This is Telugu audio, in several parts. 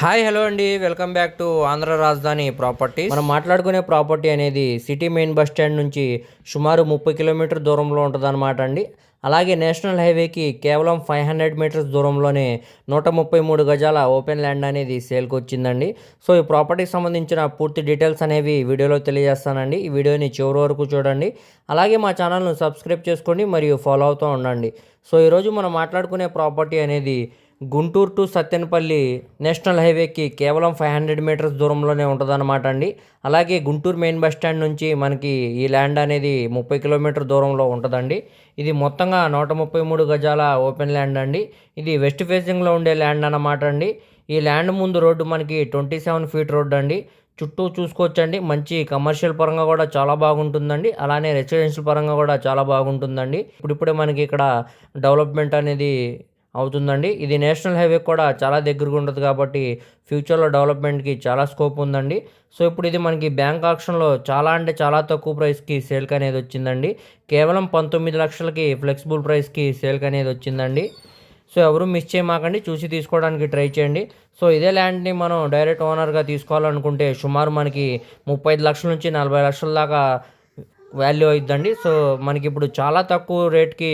హాయ్ హలో అండి. Welcome back to Andhra Rajadhani property. మనం మాట్లాడుకునే ప్రాపర్టీ అనేది సిటీ మెయిన్ బస్ స్టాండ్ నుంచి సుమారు ముప్పై కిలోమీటర్ దూరంలో ఉంటుందన్నమాట అండి. అలాగే నేషనల్ హైవేకి కేవలం ఫైవ్ హండ్రెడ్ మీటర్స్ దూరంలోనే నూట ముప్పై మూడు గజాల ఓపెన్ ల్యాండ్ అనేది సేల్కి వచ్చిందండి సో ఈ ప్రాపర్టీకి సంబంధించిన పూర్తి డీటెయిల్స్ అనేవి వీడియోలో తెలియజేస్తానండి. ఈ వీడియోని చివరి వరకు చూడండి. అలాగే మా ఛానల్ను సబ్స్క్రైబ్ చేసుకోండి మరియు ఫాలో అవుతూ ఉండండి. సో ఈరోజు మనం మాట్లాడుకునే ప్రాపర్టీ అనేది గుంటూరు టు సత్తెనపల్లి నేషనల్ హైవేకి కేవలం ఫైవ్ హండ్రెడ్ మీటర్స్ దూరంలోనే ఉంటుందన్నమాట అండి. అలాగే గుంటూరు మెయిన్ బస్ స్టాండ్ నుంచి మనకి ఈ ల్యాండ్ అనేది ముప్పై కిలోమీటర్ దూరంలో ఉంటుందండి. ఇది మొత్తంగా నూట ముప్పై మూడు గజాల ఓపెన్ ల్యాండ్ అండి. ఇది వెస్ట్ ఫేసింగ్లో ఉండే ల్యాండ్ అన్నమాట అండి. ఈ ల్యాండ్ ముందు రోడ్డు మనకి ట్వంటీ సెవెన్ ఫీట్ రోడ్డు అండి. చుట్టూ చూసుకోవచ్చండి. మంచి కమర్షియల్ పరంగా కూడా చాలా బాగుంటుందండి. అలానే రెసిడెన్షియల్ పరంగా కూడా చాలా బాగుంటుందండి. ఇప్పుడిప్పుడే మనకి ఇక్కడ డెవలప్మెంట్ అనేది అవుతుందండి. ఇది నేషనల్ హైవే కూడా చాలా దగ్గరగా ఉంటుంది కాబట్టి ఫ్యూచర్లో డెవలప్మెంట్కి చాలా స్కోప్ ఉందండి. సో ఇప్పుడు ఇది మనకి బ్యాంక్ ఆప్షన్లో చాలా అంటే చాలా తక్కువ ప్రైస్కి సేల్కి అనేది వచ్చిందండి. కేవలం పంతొమ్మిది లక్షలకి ఫ్లెక్సిబుల్ ప్రైస్కి సేల్కి అనేది వచ్చిందండి. సో ఎవరు మిస్ చేయమాకండి. చూసి తీసుకోవడానికి ట్రై చేయండి. సో ఇదే ల్యాండ్ని మనం డైరెక్ట్ ఓనర్గా తీసుకోవాలనుకుంటే సుమారు మనకి ముప్పై ఐదు లక్షల నుంచి నలభై లక్షల దాకా వాల్యూ అవుతుందండి సో మనకి ఇప్పుడు చాలా తక్కువ రేట్కి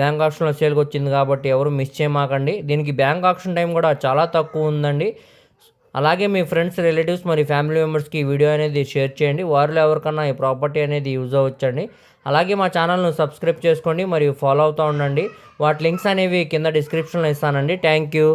బ్యాంక్ ఆప్షన్లో సేల్కి వచ్చింది కాబట్టి ఎవరు మిస్ చేయమాకండి. దీనికి బ్యాంక్ ఆప్షన్ టైం కూడా చాలా తక్కువ ఉందండి. అలాగే మీ ఫ్రెండ్స్ రిలేటివ్స్ మరి ఫ్యామిలీ మెంబర్స్కి ఈ వీడియో అనేది షేర్ చేయండి. వారిలో ఎవరికన్నా ఈ ప్రాపర్టీ అనేది యూజ్ అవ్వచ్చండి. అలాగే మా ఛానల్ను సబ్స్క్రైబ్ చేసుకోండి మరియు ఫాలో అవుతూ ఉండండి. వాటి లింక్స్ అనేవి కింద డిస్క్రిప్షన్లో ఇస్తానండి. Thank you.